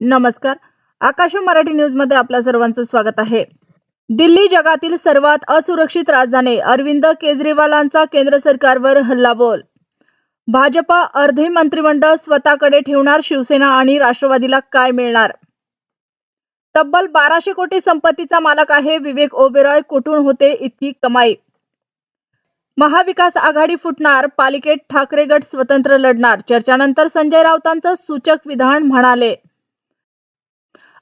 नमस्कार. आकाश मराठी न्यूजमध्ये आपल्या सर्वांचं स्वागत आहे. दिल्ली जगातील सर्वात असुरक्षित राजधानी अरविंद केजरीवालांचा केंद्र सरकारवर हल्लाबोल. भाजपा अर्धे मंत्रिमंडळ स्वतःकडे ठेवणार शिवसेना आणि राष्ट्रवादीला काय मिळणार? तब्बल बाराशे कोटी संपत्तीचा मालक आहे विवेक ओबेरॉय कुठून होते इतकी कमाई? महाविकास आघाडी फुटणार पालिकेत ठाकरे गट स्वतंत्र लढणार चर्चानंतर संजय राऊतांचं सूचक विधान म्हणाले.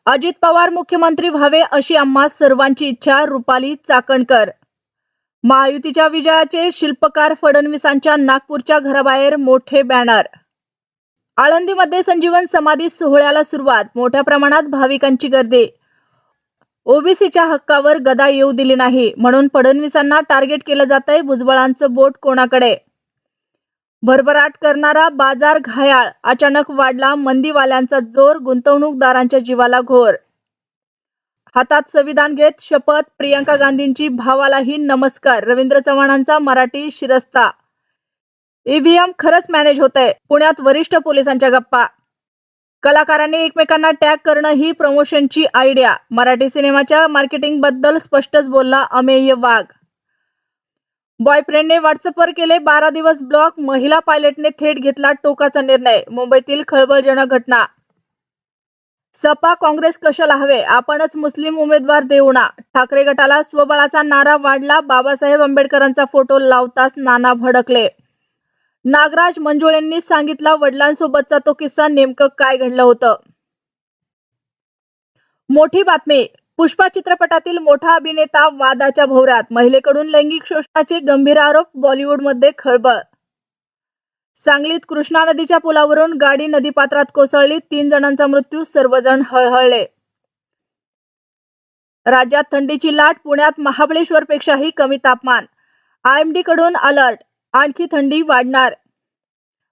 अजित पवार मुख्यमंत्री व्हावे अशी आम्हा सर्वांची इच्छा रुपाली चाकणकर. महायुतीच्या विजयाचे शिल्पकार फडणवीसांच्या नागपूरच्या घराबाहेर मोठे बॅनर. आळंदीमध्ये संजीवन समाधी सोहळ्याला सुरुवात मोठ्या प्रमाणात भाविकांची गर्दी. ओबीसीच्या हक्कावर गदा येऊ दिली नाही म्हणून फडणवीसांना टार्गेट केलं जात आहे भुजबळांचं बोट कोणाकडे? भरभराट करणारा बाजार घायाळ. अचानक वाढला मंदीवाल्यांचा जोर गुंतवणूकदारांच्या जीवाला घोर. हातात संविधान घेत शपथ प्रियंका गांधींची भावालाही नमस्कार. रवींद्र चव्हाणांचा मराठी शिरस्ता. ईव्हीएम खरंच मॅनेज होत आहे पुण्यात वरिष्ठ पोलिसांच्या गप्पा. कलाकारांनी एकमेकांना टॅग करणं ही प्रमोशनची आयडिया मराठी सिनेमाच्या मार्केटिंगबद्दल स्पष्टच बोलला अमेय वाघ. बॉयफ्रेंडने व्हॉट्सअपवर केले बारा दिवस ब्लॉक महिला पायलटने थेट घेतला टोकाचा निर्णय. मुंबईतील खळबळजनक घटना. सपा काँग्रेस कशाला हवे? आपणच मुस्लिम उमेदवार देऊ ना. ठाकरे गटाला स्वबळाचा नारा वाढला. बाबासाहेब आंबेडकरांचा फोटो लावताच नाना भडकले. नागराज मंजुळेंनी सांगितला वडिलांसोबतचा तो किस्सा नेमकं काय घडलं होतं? मोठी बातमी. पुष्पा चित्रपटातील मोठा अभिनेता वादाच्या भोवऱ्यात महिलेकडून लैंगिक शोषणाचे गंभीर आरोप बॉलिवूडमध्ये खळबळ. सांगलीत कृष्णा नदीच्या पुलावरून गाडी नदीपात्रात कोसळली तीन जणांचा मृत्यू सर्वजण हळहळले. राज्यात थंडीची लाट पुण्यात महाबळेश्वरपेक्षाही कमी तापमान. आयएमडी कडून अलर्ट आणखी थंडी वाढणार.